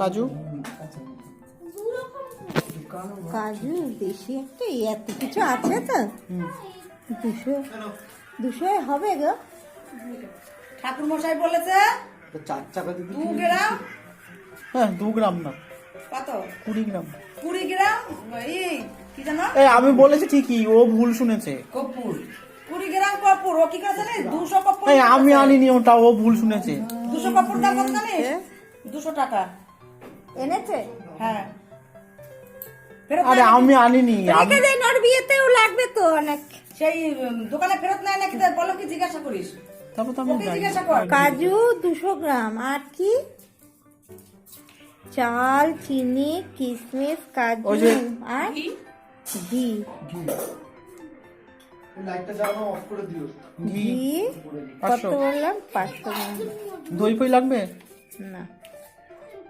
কাজু? কাজু বেশি একটা এত কিছু আছে তো। দুশো দুশো হবে গো। ঠাকুর মশাই বলেছে চার চাকা দু গ্রাম। হ্যাঁ দু গ্রাম না। কত? কুড়ি গ্রাম। কুড়ি গ্রাম? এই কি জানো? আমি বলেছি ঠিকই ও ভুল শুনেছে। কপুর কুড়ি গ্রাম কপুর ও কি করে দুশো কপুর আমি আনিনি ওটা ও ভুল শুনেছে। দুশো কপুর দাম কত জানিস? দুশো টাকা। এনেছে? হ্যাঁ। আরে আমি আনিনি আমি রেখে দেন ওর বিয়েতেও লাগবে তো অনেক। সেই দোকানে ফেরত নেয় নাকি? বলো কি জিজ্ঞাসা করিস। তারপর তো আমি জিজ্ঞাসা কর। কাজু দুশো গ্রাম আর কি? চাল চিনি কিশমিশ কাজু আর ঘি। লাইটটা জ্বালানো অফ করে দিও। ঘি কত পাঁচশো। বললাম? পাঁচশো গ্রাম। দই ফই লাগবে? না।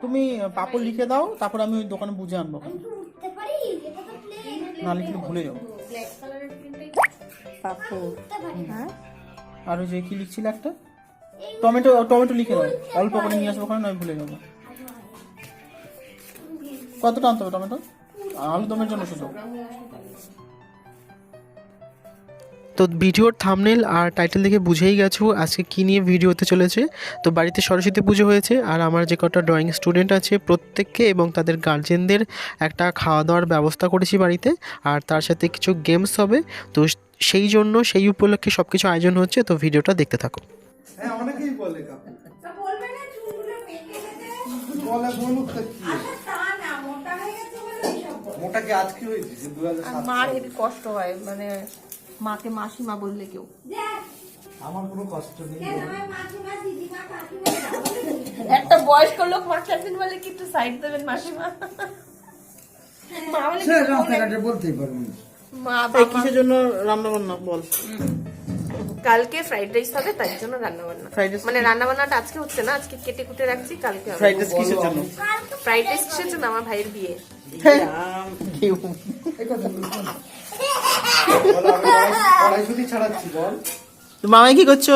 তুমি পাপড় লিখে দাও তারপর আমি ওই দোকানে বুঝে আনব। নাহলে কিন্তু ভুলে যাব। পাপড়। হ্যাঁ? আর ওই যে কি লিখছিল একটা? টমেটো টমেটো লিখে দাও। অল্প করে নিয়ে আসব কারণ আমি ভুলে যাব। কতটা আনতে হবে টমেটো আলু দমের জন্য শুধু? তো ভিডিওর থামনেল আর টাইটেল দেখে বুঝেই গেছো আজকে কী নিয়ে ভিডিও হতে চলেছে। তো বাড়িতে সরস্বতী পুজো হয়েছে আর আমার যে কটা ড্রয়িং স্টুডেন্ট আছে প্রত্যেককে এবং তাদের গার্জেনদের একটা খাওয়া দাওয়ার ব্যবস্থা করেছি বাড়িতে আর তার সাথে কিছু গেমস হবে। তো সেই জন্য সেই উপলক্ষে সব কিছু আয়োজন হচ্ছে তো ভিডিওটা দেখতে থাকো। হ্যাঁ অনেকেই বলে কি? মোটা কি আজকে হয়েছে মার কষ্ট হয় মানে মাকে মাসিমা বললে কেউ। আমার কোনো কষ্ট নেই। একটা বয়স্ক লোক মাকে একদিন বলে কি একটু সাইড দেবেন মাসিমা? মা বলে বলতেই পারব মা কিসের জন্য রান্না বান্না বল? কালকে ফ্রাইড রাইস হবে জন্য রান্না বান্না মানে রান্না বান্নাটা আজকে হচ্ছে না আজকে কেটে কুটে রাখছি কালকে হবে। ফ্রাইড রাইস কিসের জন্য? ফ্রাইড রাইস কিসের জন্য? আমার ভাইয়ের বিয়ে। মামাই কি করছ?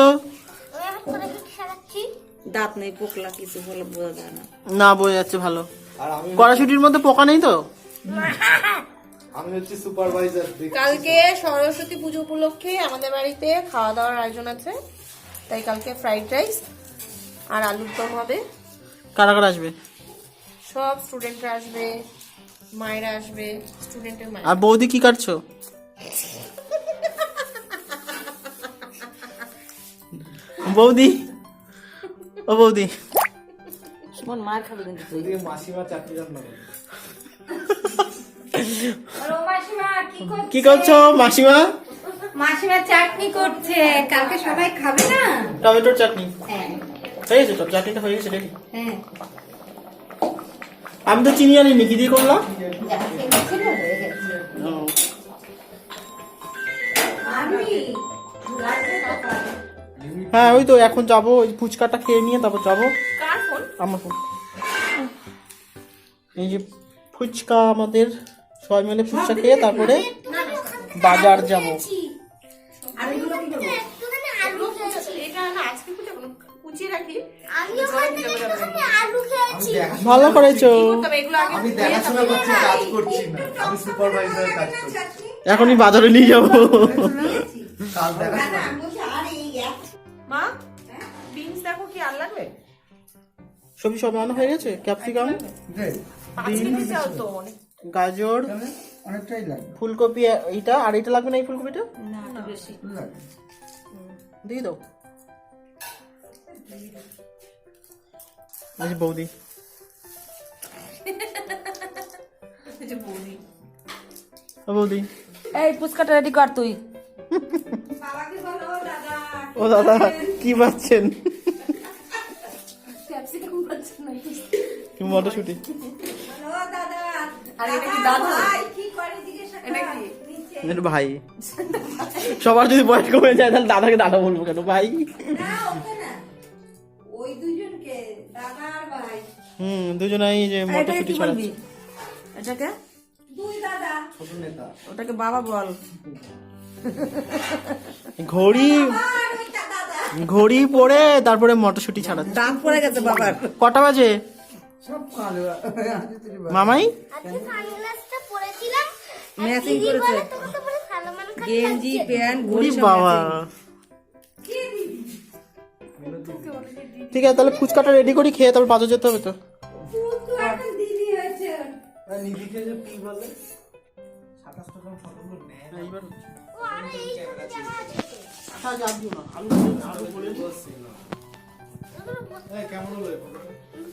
দাঁত নেই পোকলা কিছু বলে বোঝা যায় না। না বোঝা যাচ্ছে ভালো। আর কড়াশুটির মধ্যে পোকা নেই তো? আমি হচ্ছে সুপারভাইজার কালকে সরস্বতী পুজো উপলক্ষে আমাদের বাড়িতে খাওয়া দাওয়ার আয়োজন আছে। তাই কালকে ফ্রাইড রাইস আর আলুর দম হবে। কারা কারা আসবে? সব স্টুডেন্টরা আসবে মায়েরা আসবে স্টুডেন্টের মায়ের। আর বৌদি কি কাটছো? বৌদি ও বৌদি। সুমন মার খাবে কিন্তু তুই। মাসিমা চাকরি রান্না কি করছ? মাসিমা? মাসিমা চাটনি করছে। কালকে সবাই খাবে না? টমেটোর চাটনি। হ্যাঁ। হয়ে গেছে তো চাটনিটা হয়ে গেছে রেডি হ্যাঁ। আমি তো চিনি আনি কি দিয়ে করলাম হ্যাঁ ওই তো এখন যাব ওই ফুচকাটা খেয়ে নিয়ে তারপর যাব। আমার ফোন। এই যে ফুচকা আমাদের সবাই মিলে ফুচকা খেয়ে তারপরে বাজার যাব। এটা না আজকে কুচে কুচিয়ে রাখি। আমি দেখাশোনা ভালো করেছ। তবে এগুলো আগে আমি দেখাশোনা করছি কাজ করছি না। আমি সুপারভাইজার কাজ করছি। এখনই বাজারে নিয়ে যাব। কাজ দেখাশোনা মা বিনস দেখো কি আর লাগবে? সবজি সব রান্না হয়ে গেছে? ক্যাপসিকাম গাজর তাহলে অনেকটাই লাগবে। ফুলকপি এইটা আর এটা লাগবে না এই ফুলকপিটা? দিয়ে দাও। এই বৌদি। ও বৌদি। এই পুচকাটা রেডি কর তুই। ও দাদা কি পাচ্ছেন? কি মটরশুটি। আর এটা কি দাদা? এটা কি? এটা ভাই। সবার যদি বয়স কমে যায় তাহলে দাদাকে দাদা বলব কেন ভাই? ওই দুজনকে দাদা আর ভাই। হুম দুজনাই যে এটাকে মটরশুটি ছড়াচ্ছে। এটাকে? ওটাকে বাবা বল। ঘড়ি ঘড়ি পরে তারপরে মটরশুটি ছাড়াচ্ছে। দাঁত পড়ে গেছে বাবার। কটা বাজে? মামাই? করেছে। গেঞ্জি প্যান্ট ঘড়ি বাবা। ঠিক আছে তাহলে ফুচকাটা রেডি করি খেয়ে তারপর বাজার যেতে হবে তো। সাতাশ টাকা ফটোগুলো নেয় না ও আরে এই সাথে জামা আছে। তো। এই, কেমন হলো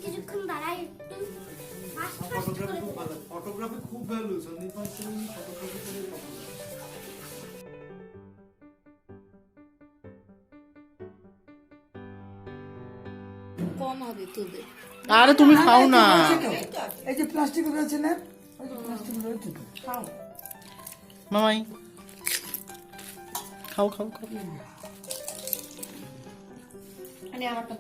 কিছুক্ষণ দাঁড়াই একটু ফাস্ট ফাস্ট ফটোগ্রাফি খুব ভালো ফটোগ্রাফি খুব ভ্যালু সন্দীপ পান্সেন ফটোগ্রাফি করে কম হবে তোদের। আরে তুমি খাও না। এই যে প্লাস্টিক রয়েছে না ওই যে প্লাস্টিক রয়েছে খাও। মামাই। খাও খাও আমারটা।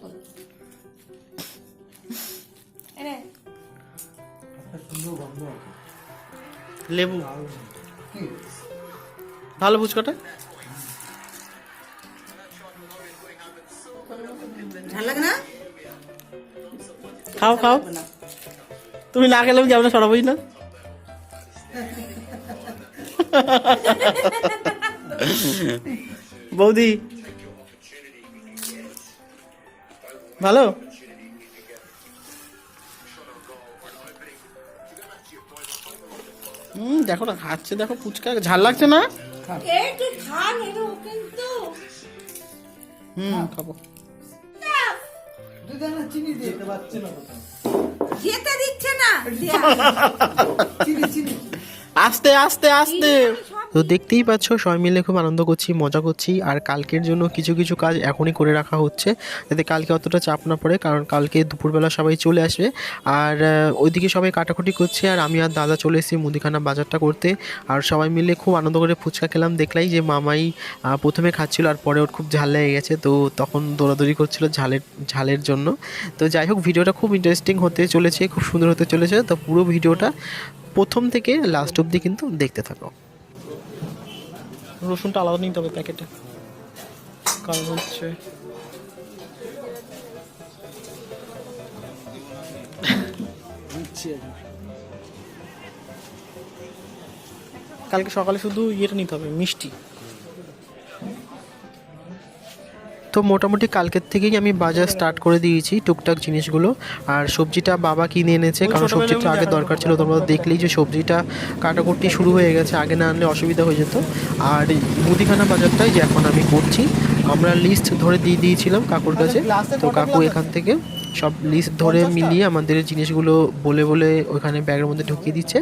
লেবু। ভালো ফুচকাটা? খাও খাও। তুমি না খেলে আমি যাব না সরাবই না। বৌদি। ভালো? হুম দেখো না খাচ্ছে দেখো ফুচকা ঝাল লাগছে না? হুম খাব। চিনি দিয়ে পারছে না যেতে দিচ্ছে না চিনি চিনি। আস্তে আস্তে আস্তে। তো দেখতেই পাচ্ছ, সবাই মিলে খুব আনন্দ করছি, মজা করছি। আর কালকের জন্য কিছু কিছু কাজ এখনই করে রাখা হচ্ছে, যাতে কালকে অতটা চাপ না পড়ে, কারণ কালকে দুপুরবেলা সবাই চলে আসবে। আর ওইদিকে সবাই কাটাকুটি করছে, আর আমি আর দাদা চলে এসেছি মুদিখানা বাজারটা করতে। আর সবাই মিলে খুব আনন্দ করে ফুচকা খেলাম, দেখলাই যে মামাই প্রথমে খাচ্ছিল, আর পরে ওর খুব ঝাল লেগে গেছে। তো তখন দৌড়াদৌড়ি করছিল ঝালের ঝালের জন্য। তো যাই হোক, ভিডিওটা খুব ইন্টারেস্টিং হতে চলেছে, খুব সুন্দর হতে চলেছে। তো পুরো ভিডিওটা প্রথম থেকে লাস্ট অবধি কিন্তু দেখতে থাকো। রসুনটা আলাদা নিতে হবে প্যাকেটে। কারণ হচ্ছে কালকে সকালে শুধু ইয়েটা নিতে হবে মিষ্টি। তো মোটামুটি কালকের থেকেই আমি বাজার স্টার্ট করে দিয়েছি টুকটাক জিনিসগুলো। আর সবজিটা বাবা কিনে এনেছে কারণ সবজিটা আগে দরকার ছিল তোমরা দেখলেই যে সবজিটা কাটাকুটি শুরু হয়ে গেছে আগে না আনলে অসুবিধা হয়ে যেত। আর মুদিখানা বাজারটাই যে এখন আমি করছি আমরা লিস্ট ধরে দিয়ে দিয়েছিলাম কাকুর কাছে। তো কাকু এখান থেকে সব লিস্ট ধরে মিলিয়ে আমাদের জিনিসগুলো বলে বলে ওখানে ব্যাগের মধ্যে ঢুকিয়ে দিচ্ছে।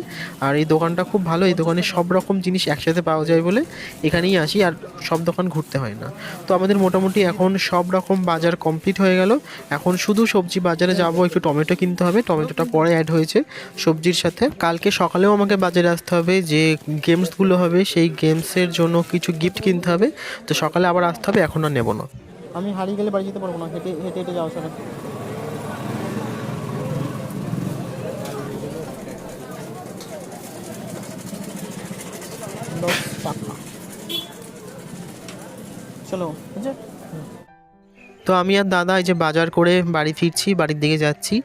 আর এই দোকানটা খুব ভালো এই দোকানে সব রকম জিনিস একসাথে পাওয়া যায় বলে এখানেই আসি আর সব দোকান ঘুরতে হয় না। তো আমাদের মোটামুটি এখন সব রকম বাজার কমপ্লিট হয়ে গেল। এখন শুধু সবজি বাজারে যাব একটু টমেটো কিনতে হবে। টমেটোটা পরে অ্যাড হয়েছে সবজির সাথে। কালকে সকালেও আমাকে বাজারে আসতে হবে যে গেমসগুলো হবে সেই গেমসের জন্য কিছু গিফট কিনতে হবে। তো সকালে আবার আসতে হবে এখন আর নেব না। আমি হারিয়ে গেলে বাড়ি যেতে পারব না হেঁটে হেঁটে হেঁটে যাওয়া ছাড়া। চলো তো আমি আর দাদা এই যে বাজার করে বাড়ি ফিরছি, বাড়ির দিকে যাচ্ছি।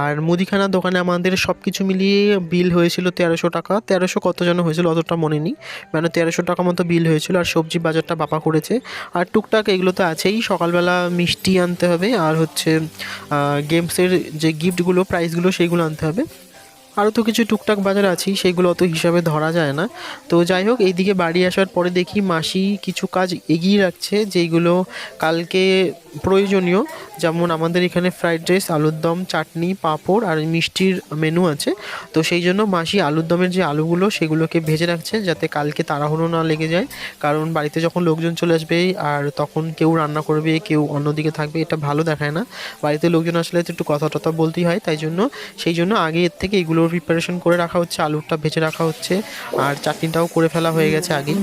আর মুদিখানার দোকানে আমাদের সব কিছু মিলিয়ে বিল হয়েছিল তেরোশো টাকা। তেরোশো কত যেন হয়েছিল অতটা মনে নেই। মানে তেরোশো টাকা মতো বিল হয়েছিল আর সবজি বাজারটা বাপা করেছে। আর টুকটাক এগুলো তো আছেই, সকালবেলা মিষ্টি আনতে হবে আর হচ্ছে গেমসের যে গিফটগুলো প্রাইসগুলো সেইগুলো আনতে হবে। আরও তো কিছু টুকটাক বাজার আছেই, সেগুলো অত হিসাবে ধরা যায় না। তো যাই হোক, এইদিকে বাড়ি আসার পরে দেখি মাসি কিছু কাজ এগিয়ে রাখছে, যেইগুলো কালকে প্রয়োজনীয়। যেমন আমাদের এখানে ফ্রাইড রাইস, আলুর দম, চাটনি, পাঁপড় আর মিষ্টির মেনু আছে। তো সেই জন্য মাসি আলুর দমের যে আলুগুলো, সেগুলোকে ভেজে রাখছে, যাতে কালকে তাড়াহুড়ো না লেগে যায়। কারণ বাড়িতে যখন লোকজন চলে আসবে আর তখন কেউ রান্না করবে, কেউ অন্যদিকে থাকবে, এটা ভালো দেখায় না। বাড়িতে লোকজন আসলে তো একটু কথা টথা বলতেই হয়, তাই জন্য, সেই জন্য আগে এর থেকে এগুলোর প্রিপারেশন করে রাখা হচ্ছে, আলুরটা ভেজে রাখা হচ্ছে, আর চাটনিটাও করে ফেলা হয়ে গেছে আগেই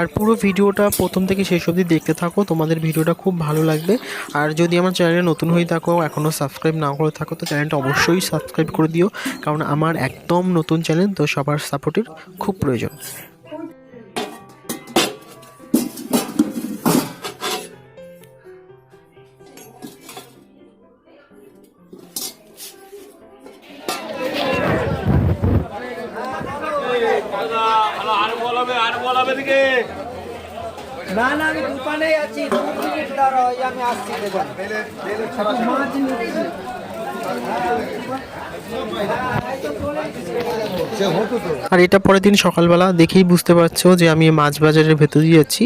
আর পুরো ভিডিওটা প্রথম থেকে শেষ অবধি দেখতে থাকো, তোমাদের ভিডিওটা খুব ভালো লাগবে। আর যদি আমার চ্যানেলে নতুন হয়ে থাকো এখনও সাবস্ক্রাইব না করে থাকো, তো চ্যানেলটা অবশ্যই সাবস্ক্রাইব করে দিও, কারণ আমার একদম নতুন চ্যানেল, তো সবার সাপোর্টের খুব প্রয়োজন। না না আমি দোকানেই আছি। দু মিনিট দাঁড়াও আমি আসছি দেখুন। মাছ নিচ্ছি। আর এটা পরের দিন সকালবেলা দেখেই বুঝতে পারছ যে আমি মাছ বাজারের ভেতর দিয়ে যাচ্ছি।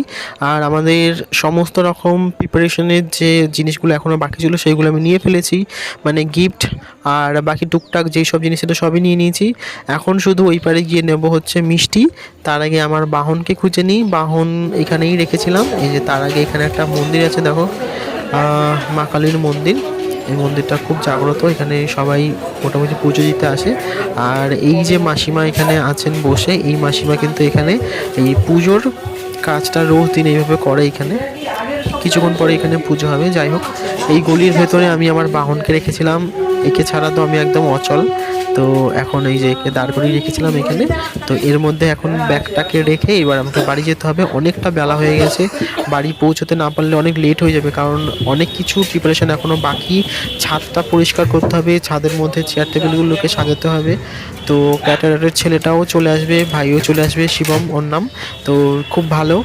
আর আমাদের সমস্ত রকম প্রিপারেশনের যে জিনিসগুলো এখনও বাকি ছিল সেইগুলো আমি নিয়ে ফেলেছি। মানে গিফট আর বাকি টুকটাক যেই সব জিনিস ছিল সবই নিয়ে নিয়েছি। এখন শুধু ওই পারে গিয়ে নেব হচ্ছে মিষ্টি। তার আগে আমার বাহনকে খুঁজে নিই। বাহন এখানেই রেখেছিলাম। এই যে তার আগে এখানে একটা মন্দির আছে, দেখো। মা কালীর মন্দির। এই মন্দিরটা খুব জাগ্রত। এখানে সবাই মোটামুটি পুজো দিতে আসে। আর এই যে মাসিমা এখানে আছেন বসে, এই মাসিমা কিন্তু এখানে এই পুজোর কাজটা রোজ দিন এইভাবে করে এখানে। কিছুক্ষণ পরে এখানে পুজো হবে। যাই হোক, এই গলির ভেতরে আমি আমার বাহনকে রেখেছিলাম। একে ছাড়া তো আমি একদম অচল। তো এখন এই যে একে দাঁড় করিয়ে রেখেছিলাম এখানে। তো এর মধ্যে এখন ব্যাগটাকে রেখে এবার আমাকে বাড়ি যেতে হবে। অনেকটা বেলা হয়ে গেছে। বাড়ি পৌঁছতে না পারলে অনেক লেট হয়ে যাবে। কারণ অনেক কিছু প্রিপারেশন এখনও বাকি। ছাদটা পরিষ্কার করতে হবে। ছাদের মধ্যে চেয়ার টেবিলগুলোকে সাজাতে হবে। তো ক্যাটারের ছেলেটাও চলে আসবে, ভাইও চলে আসবে, শিবম ওর নাম। তো খুব ভালো।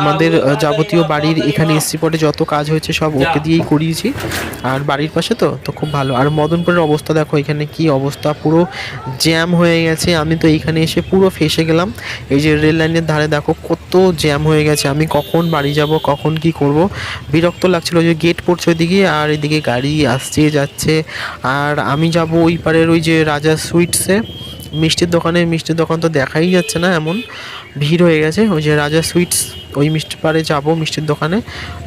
আমাদের যাবতীয় বাড়ির এখানে এসছি পটে যত কাজ হয়েছে সব ওকে দিয়েই করিয়েছি। আর বাড়ির পাশে তো তো খুব ভালো। আর মদনপুরের অবস্থা, দেখো এখানে কি অবস্থা, পুরো জ্যাম হয়ে গেছে। আমি তো এখানে এসে পুরো ফেসে গেলাম। এই যে রেল লাইনের ধারে দেখো কত জ্যাম হয়ে গেছে। আমি কখন বাড়ি যাব, কখন কি করব? বিরক্ত লাগছিল যে গেট পড়ছে ওইদিকে আর এদিকে গাড়ি আসছে, যাচ্ছে। আর আমি যাব ওই পারের ওই যে রাজা সুইটসে মিষ্টির দোকানে, মিষ্টির দোকান তো দেখাই যাচ্ছে না এমন। ভিড় হয়ে গেছে। ওই যে রাজা সুইটস ওই মিষ্টি পারে যাব, মিষ্টির দোকানে।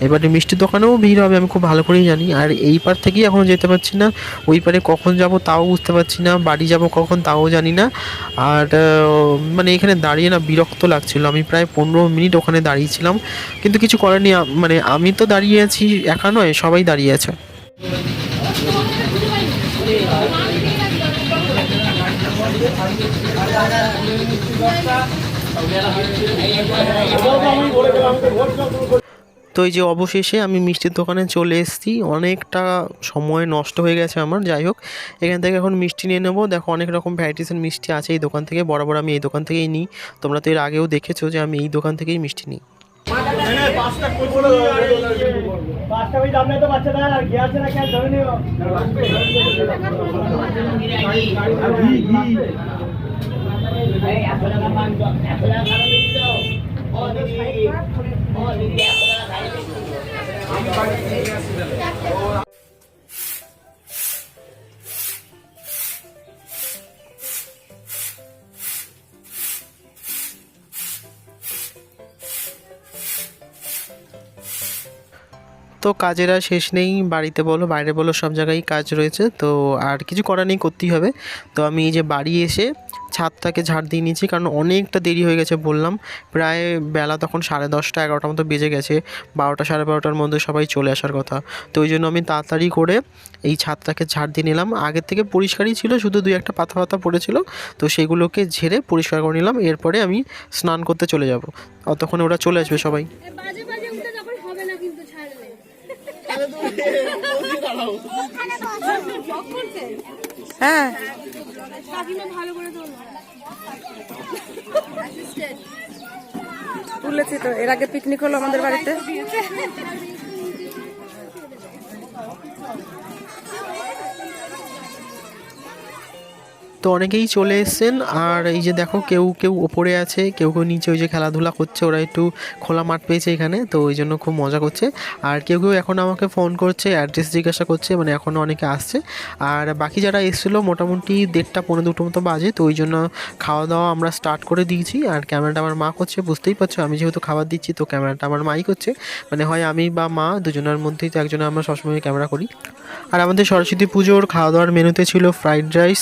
এবারে মিষ্টির দোকানেও ভিড় হবে, আমি খুব ভালো করেই জানি। আর এই পার থেকেই এখন যেতে পারছি না। ওই পারে কখন যাব তাও বুঝতে পারছি না। বাড়ি যাব কখন তাও জানি না। আর মানে এখানে দাঁড়িয়ে না বিরক্ত লাগছিল। আমি প্রায় পনেরো মিনিট ওখানে দাঁড়িয়েছিলাম। কিন্তু কিছু করার নেই মানে আমি তো দাঁড়িয়ে আছি, একা নয়, সবাই দাঁড়িয়ে আছে। তো এই যে অবশেষে আমি মিষ্টির দোকানে চলে এসেছি। অনেকটা সময় নষ্ট হয়ে গেছে আমার, যাই হোক। এখান থেকে এখন মিষ্টি নিয়ে নেব। দেখো, অনেক রকম ভ্যারাইটিসের মিষ্টি আছে এই দোকান থেকে। বরাবর আমি এই দোকান থেকেই নিই। তোমরা তো এর আগেও দেখেছ যে আমি এই দোকান থেকেই মিষ্টি নিই। তো কাজের আর শেষ নেই, বাড়িতে বলো, বাইরে বলো, সব জায়গায় কাজ রয়েছে, তো আর কিছু করার নেই, করতেই হবে। তো আমি এই যে বাড়ি এসে ছাদটাকে ঝাড় দিয়ে নিয়েছি কারণ অনেকটা দেরি হয়ে গেছে বললাম। প্রায় বেলা তখন সাড়ে দশটা এগারোটার মতো বেজে গেছে বারোটা সাড়ে বারোটার মধ্যে সবাই চলে আসার কথা। তো ওই জন্য আমি তাড়াতাড়ি করে এই ছাদটাকে ঝাড় দিয়ে নিলাম। আগের থেকে পরিষ্কারই ছিল শুধু দুই একটা পাতা পাতা পড়েছিল। তো সেগুলোকে ঝেড়ে পরিষ্কার করে নিলাম এরপরে আমি স্নান করতে চলে যাব। ততক্ষণে ওরা চলে আসবে সবাই। বাজে বাজে ভালো করে তুলেছি তো এর আগে পিকনিক হলো আমাদের বাড়িতে। তো অনেকেই চলে এসছেন। আর এই যে দেখো, কেউ কেউ ওপরে আছে, কেউ কেউ নিচে ওই যে খেলাধুলা করছে, ওরা একটু খোলা মাঠ পেয়েছে এখানে, তো ওই জন্য খুব মজা করছে। আর কেউ কেউ এখন আমাকে ফোন করছে অ্যাড্রেস জিজ্ঞাসা করছে মানে এখনও অনেকে আসছে। আর বাকি যারা এসেছিল, মোটামুটি দেড়টা পনেরো দুটো মতো বাজে, তো ওই জন্য খাওয়া দাওয়া আমরা স্টার্ট করে দিয়েছি। আর ক্যামেরাটা আমার মা করছে, বুঝতেই পারছ, আমি যেহেতু খাবার দিচ্ছি, তো ক্যামেরাটা আমার মাই করছে। মানে হয় আমি বা মা, দুজনের মধ্যেই তো একজনে আমরা সবসময় ক্যামেরা করি। আর আমাদের সরস্বতী পুজোর খাওয়া দাওয়ার মেনুতে ছিল ফ্রাইড রাইস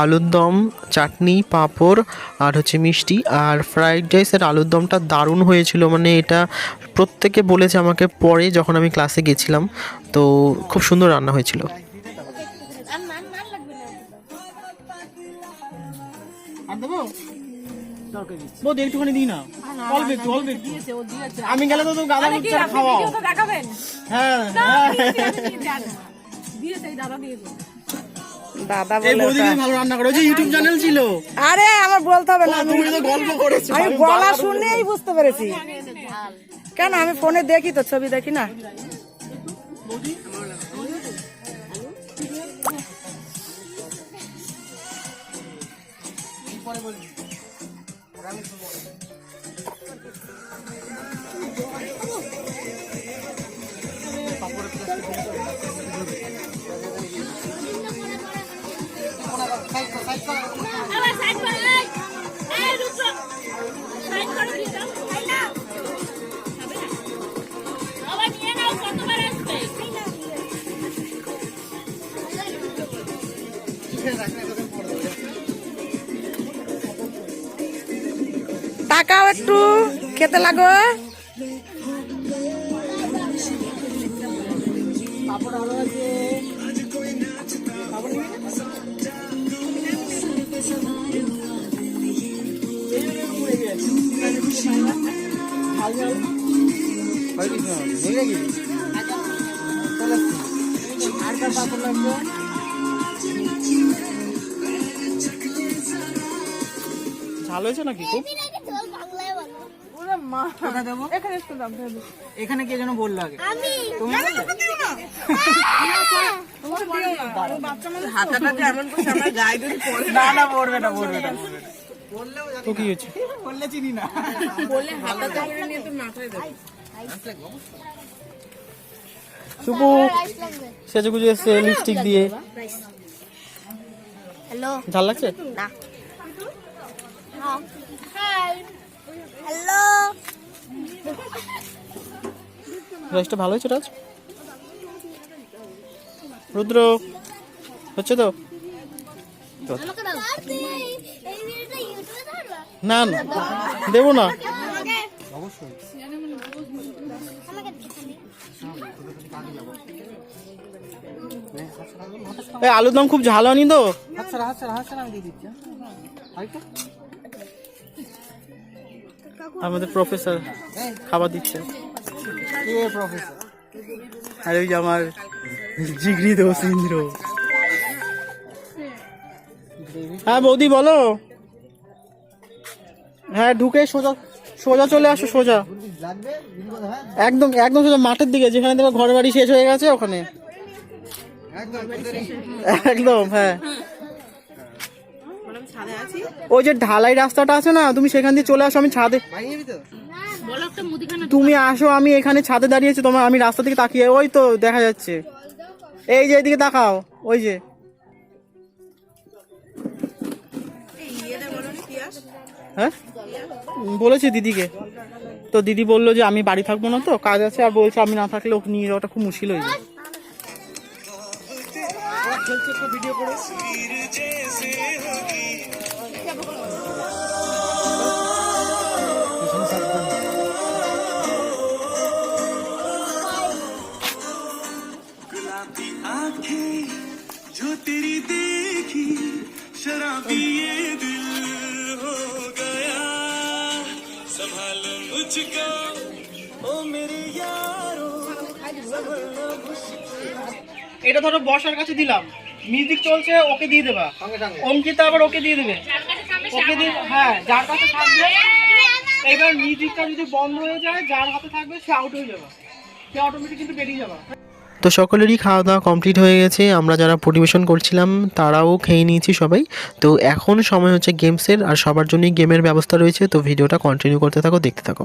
আলু আলুর দম চাটনি পাঁপড় আর হচ্ছে মিষ্টি। আর ফ্রাইড রাইস আর আলুর দমটা দারুণ হয়েছিল। মানে এটা প্রত্যেকে বলেছে আমাকে পরে যখন আমি ক্লাসে গেছিলাম। তো খুব সুন্দর রান্না হয়েছিল। একটুখানি দিই না। অল্প একটু অল্প একটু। আমি গেলে তো গাদা মুচ্ছা খাওয়াও। হ্যাঁ। দাদা ভালো রান্না করে যে ইউটিউব চ্যানেল ছিল। আরে আমার বলতে হবে না। তুমি তো গল্প করেছ আমি গলা শুনেই বুঝতে পেরেছি। কেন আমি ফোনে দেখি তো ছবি দেখি না? খেতে লাগো। ভালো হয়েছে নাকি খুব? এখানে কে যেন বলল আগে। হাতাটা যে এমন করছে আমার গায়ে যদি পড়ে না। না পড়বে না পড়বে না তো কি হয়েছে? বললে চিনি না। সুপু সেজে এসছে লিপস্টিক দিয়ে। হ্যালো ঝাল লাগছে? হ্যালো। রাইসটা ভালো হয়েছে রাজ? রুদ্র হচ্ছে তো? না না দেবো না। অবশ্যই। আলুর দম খুব ঝাল হয়নি তো? ছাড়া আমি দিয়ে দিচ্ছি আরেকটা? আমাদের প্রফেসর খাবার দিচ্ছে। আর ওই যে আমার জিগরি দোষ ইন্দ্র হ্যাঁ বৌদি বলো। হ্যাঁ ঢুকে সোজা সোজা চলে আসো সোজা। একদম একদম সোজা মাঠের দিকে যেখানে দেখো ঘর বাড়ি শেষ হয়ে গেছে ওখানে। একদম হ্যাঁ। ওই যে ঢালাই রাস্তাটা আছে না তুমি সেখান দিয়ে চলে আসো আমি ছাদে তুমি আসো আমি এখানে ছাদে দাঁড়িয়েছি তোমার আমি রাস্তা থেকে তাকিয়ে ওই তো দেখা যাচ্ছে। এই যে এদিকে তাকাও ওই যে। হ্যাঁ? বলেছি দিদিকে। তো দিদি বলল যে আমি বাড়ি থাকব না তো কাজ আছে আর বলছে আমি না থাকলে ওকে নিয়ে যাওয়াটা খুব মুশকিল হয়ে যাবে। जो এটা ধরো বর্ষার কাছে দিলাম। মিউজিক চলছে ওকে দিয়ে দেবা। অঙ্কিতা আবার ওকে দিয়ে দেবে। ওকে দিয়ে হ্যাঁ যার কাছে থাকবে এবার মিউজিকটা যদি বন্ধ হয়ে যায় যার হাতে থাকবে সে আউট হয়ে যাবে। সে অটোমেটিক কিন্তু বেরিয়ে যাবে। তো সকলেরই খাওয়া দাওয়া কমপ্লিট হয়ে গেছে। আমরা যারা পরিবেশন করছিলাম তারাও খেয়ে নিয়েছি সবাই। তো এখন সময় হচ্ছে গেমসের আর সবার জন্যই গেমের ব্যবস্থা রয়েছে। তো ভিডিওটা কন্টিনিউ করতে থাকো দেখতে থাকো।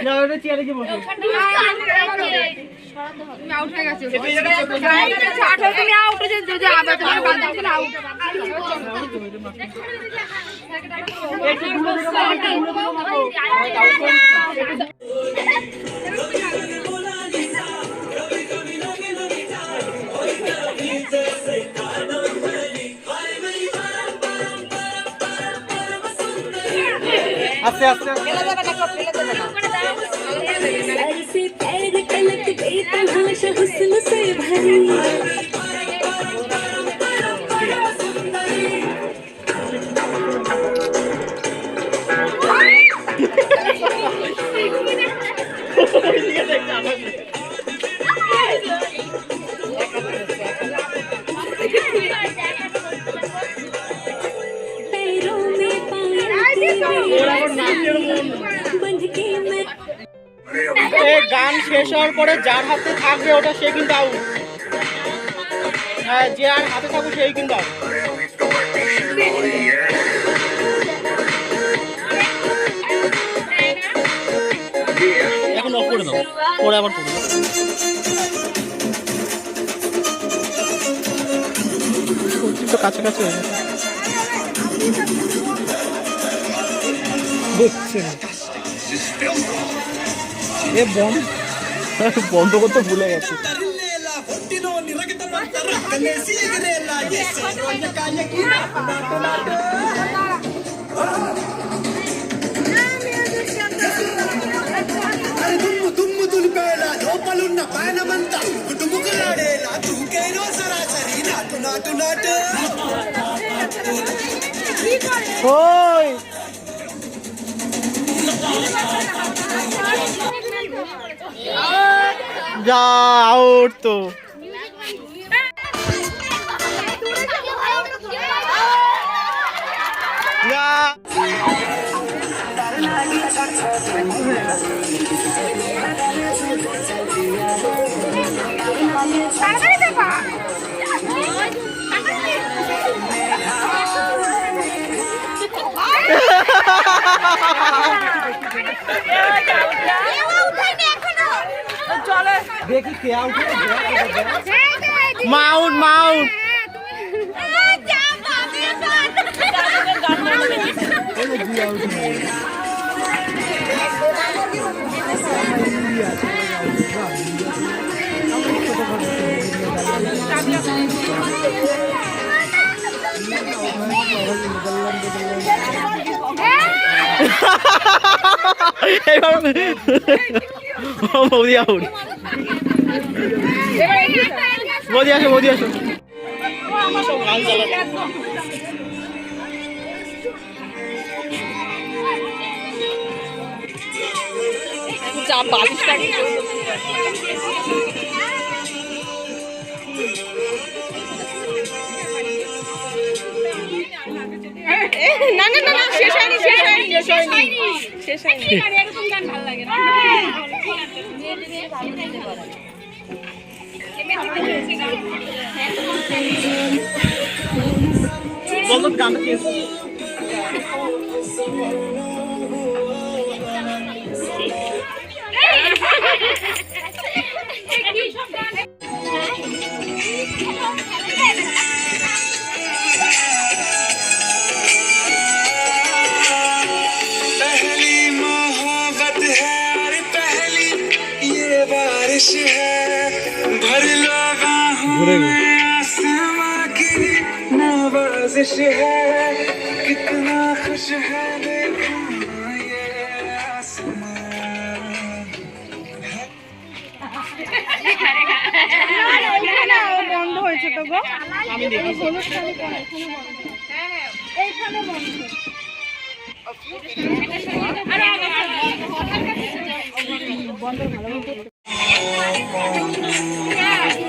আরে এটা হয়ে গেছে। চেয়ারে বসো, একটু দূরে থেকে গান শেষ হওয়ার পরে যার হাতে থাকবে ওটা সে কিন্তু আউট হ্যাঁ যে আর হাতে থাকবে সেই কিন্তু এখন অফ করে দাও। পরে আবার করব তো কাছাকাছি হয়ে গেছে। এ বম বন্ধ করতে ভুলে গেছে। जाओ तो। কে আউট মাউন্ট মাউন্ট বৌদি আউট বৌদি আসো বৌদি আসো না না না না শেষ হয়নি শেষ লাগে नवाजिश है कितना खुश है देखो ये आसमां বন্ধ হয়েছে তো গো আমি দেখি बारिश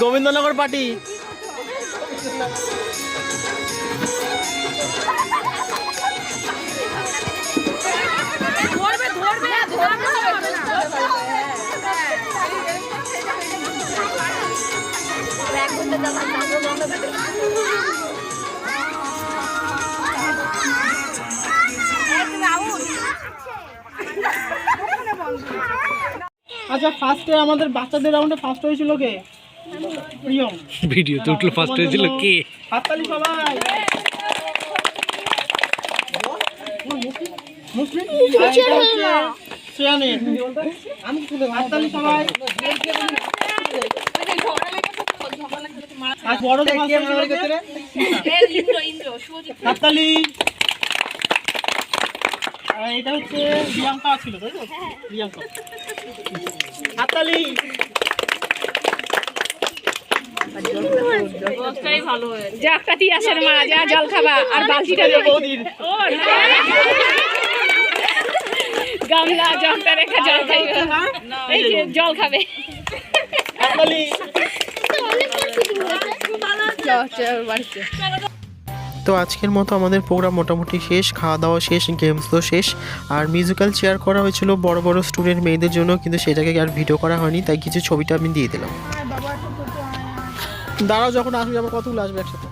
গোবিন্দনগর পার্টি। আচ্ছা ফার্স্টে আমাদের বাচ্চাদের রাউন্ডে ফার্স্ট হয়েছিল কে? ভিডিও তো উঠল ফার্স্ট হয়েছিল কে? হাততালি সবাই। মুসলিম? আর এটা হচ্ছে হাততালি এটা প্রিয়াঙ্কা ছিল তাই তো? প্রিয়াঙ্কা। হাততালি। তো আজকের মতো আমাদের প্রোগ্রাম মোটামুটি শেষ, খাওয়া দাওয়া শেষ গেমস তো শেষ। আর মিউজিক্যাল চেয়ার করা হয়েছিল বড় বড় স্টুডেন্ট মেয়েদের জন্য, কিন্তু সেটাকে আর ভিডিও করা হয়নি, তাই কিছু ছবিটা আমি দিয়ে দিলাম। দাঁড়াও যখন আসবি আবার কতগুলো আসবে একসাথে?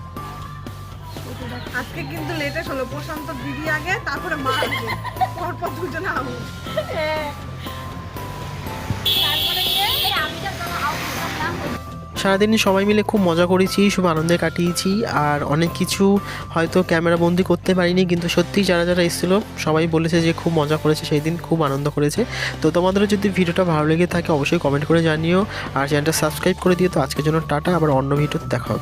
আজকে কিন্তু লেটেস্ট হলো প্রশান্ত দিদি আগে তারপরে মা আগে পরপর দুজনে আগে সারাদিন সবাই মিলে খুব মজা করেছি খুব আনন্দে কাটিয়েছি আর অনেক কিছু হয়তো ক্যামেরা বন্দি করতে পারিনি, কিন্তু সত্যিই যারা যারা এসেছিল সবাই বলেছে যে খুব মজা করেছে, সেই দিন খুব আনন্দ করেছে। তো তোমাদেরও যদি ভিডিওটা ভালো লেগে থাকে অবশ্যই কমেন্ট করে জানিও আর চ্যানেলটা সাবস্ক্রাইব করে দিও। তো আজকের জন্য টাটা, আবার অন্য ভিডিওতে দেখা হবে।